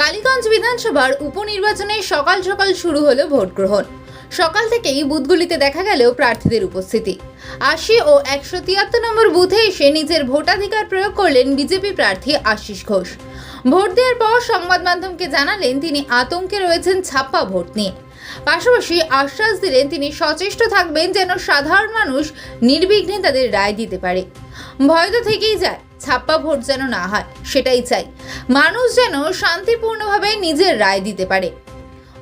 কালীগঞ্জ বিধানসভার উপনির্বাচনে সকাল সকাল শুরু হলো ভোট গ্রহণ। সকাল থেকেই বুথগুলিতে দেখা গেল প্রার্থীদের উপস্থিতি। আশি ও একশো তিয়াত্তর নম্বর বুথে এসে নিজের ভোটাধিকার প্রয়োগ করলেন বিজেপি প্রার্থী আশিস ঘোষ। ভোট দেওয়ার পর সংবাদ মাধ্যমকে জানালেন তিনি আতঙ্কে রয়েছেন ছাপ্পা ভোট নিয়ে। পাশাপাশি আশ্বাস দিলেন তিনি সচেষ্ট থাকবেন যেন সাধারণ মানুষ নির্বিঘ্নে তাদের রায় দিতে পারে। ভয় তো থেকেই যায় ছাপ্পা ভোট যেন না হয়, সেটাই চাই। মানুষ যেন শান্তিপূর্ণভাবে নিজের রায় দিতে পারে।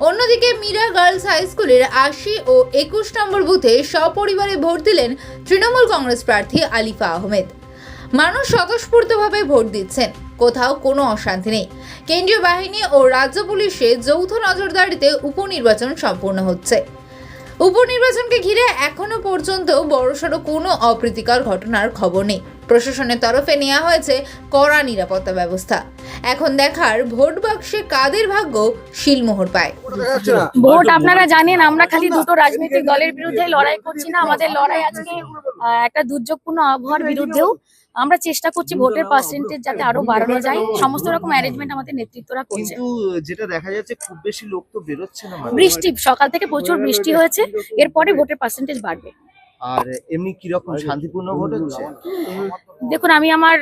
অন্যদিকে মীরা গার্লস হাই স্কুলের আশি ও একুশ নম্বর বুথে সপরিবারে ভোট দিলেন তৃণমূল কংগ্রেস প্রার্থী আলিফা আহমেদ। মানুষ স্বতঃস্ফূর্তভাবে ভোট দিচ্ছেন, কোথাও কোনো অশান্তি নেই। কেন্দ্রীয় বাহিনী ও রাজ্য পুলিশের যৌথ নজরদারিতে উপনির্বাচন সম্পূর্ণ হচ্ছে। উপনির্বাচনকে ঘিরে এখনও পর্যন্ত বড়সড় কোনো অপ্রীতিকর ঘটনার খবর নেই। প্রশাসনের তরফে নেওয়া হয়েছে কড়া নিরাপত্তা ব্যবস্থা। এখন দেখার ভোট বাক্সে কাদের ভাগ্য শিলমোহর পায়? ভোট আপনারা জানেন আমরা খালি দুটো রাজনৈতিক দলের বিরুদ্ধে লড়াই করছি না আমাদের লড়াই আজকে আহ, একটা দুর্যোগপূর্ণ আবহাওয়ার বিরুদ্ধেও আমরা চেষ্টা করছি ভোটের পার্সেন্টেজ যাতে আরও বাড়ানো যায়। সমস্ত রকম অ্যারেঞ্জমেন্ট আমাদের নেতৃত্বরা করছে। যেটা দেখা যাচ্ছে খুব বেশি লোক তো বেরোচ্ছে না বৃষ্টি সকাল থেকে প্রচুর বৃষ্টি হয়েছে এরপরে ভোটের পার্সেন্টেজ বাড়বে। আর এমনি কীরকম শান্তিপূর্ণ ভোট হচ্ছে? দেখুন আমি আমার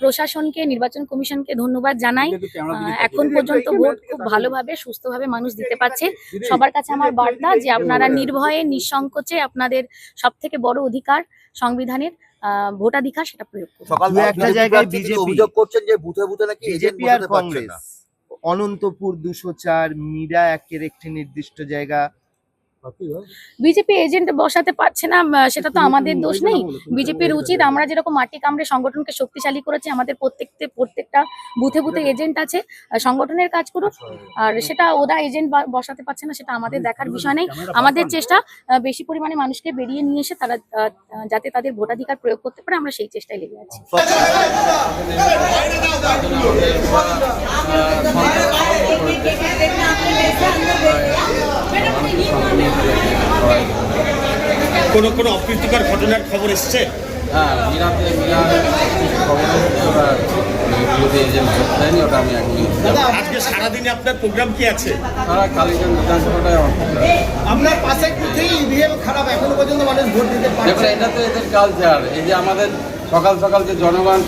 প্রশাসনকে নির্বাচন কমিশনকে ধন্যবাদ জানাই। আহ, এখন পর্যন্ত ভোট খুব ভালোভাবে সুস্থভাবে মানুষ দিতে পারছে। সবার কাছে আমার বার্তা যে আপনারা নির্ভয়ে নিঃসংকোচে আপনাদের সব থেকে বড় অধিকার সংবিধানের আহ, ভোটাধিকার সেটা প্রয়োগ করুন। সকাল একটা জায়গায় BJP অভিযোগ করছেন যে বুথে বুথে নাকি বিজেপি আর কংগ্রেস অনন্তপুর দুশো চার মীরা একের একটি নির্দিষ্ট জায়গা। বিজেপি এজেন্ট বসাতে পারছে না সেটা তো আমাদের দোষ নেই। বিজেপির উচিত আমরা যেরকম মাটি কামড়ে সংগঠনকে শক্তিশালী করেছি আমাদের প্রত্যেকতে প্রত্যেকটা বুথে বুথে এজেন্ট আছে সংগঠনের কাজ করুক। আর সেটা ওরা এজেন্ট বসাতে পারছে না সেটা আমাদের দেখার বিষয় নেই। আমাদের চেষ্টা বেশি পরিমাণে মানুষকে বেরিয়ে নিয়ে এসে তারা যাতে তাদের ভোটাধিকার প্রয়োগ করতে পারে আমরা সেই চেষ্টায় লেগে আছি। কোনো কোনো অপ্রীতিকর ঘটনার খবর এসছে? হ্যাঁ মিরাতে ওটা আমি আজকে সারাদিনে আপনার প্রোগ্রাম কি আছে? সারা কালীগঞ্জ বিধানসভাটাই আমার আপনার পাশে ইভিএম খারাপ এখনও পর্যন্ত মানুষ ভোট দিতে দেখুন এটা তো এদের কালচার এই যে আমাদের সকাল সকাল যে জনগণ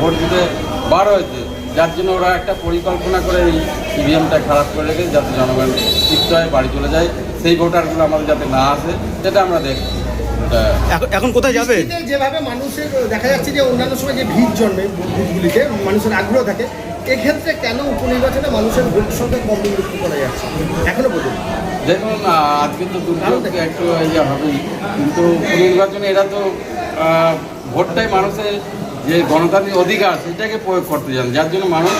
ভোট দিতে বার হয়েছে যার জন্য ওরা একটা পরিকল্পনা করে এই ইভিএমটা খারাপ করে রেখে যাতে জনগণ তৃপ্ত হয় বাড়ি চলে যায় সেই ভোটারগুলো আমাদের যাতে না আসে সেটা আমরা দেখছি। এখন কোথায় যাবে? যেভাবে মানুষের দেখা যাচ্ছে যে অন্যান্য সময় যে ভিড় জন্মে বুথগুলিতে মানুষের আগ্রহ থাকে এক্ষেত্রে কেন উপনির্বাচনে মানুষের ভোট সংখ্যা কম লক্ষ্য করা যাচ্ছে? এখনও পর্যন্ত। দেখুন আজকে তো দুর্যোগ একটু ইয়ে হবেই কিন্তু নির্বাচনে এরা তো ভোটটাই মানুষের যে গণতান্ত্রিক অধিকার সেটাকে প্রয়োগ করতে চান, যার জন্য মানুষ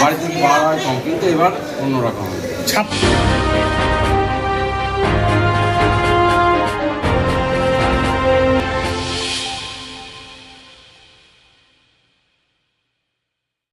বাড়ি থেকে বার হয় কম, কিন্তু এবার অন্যরকম। ছাপ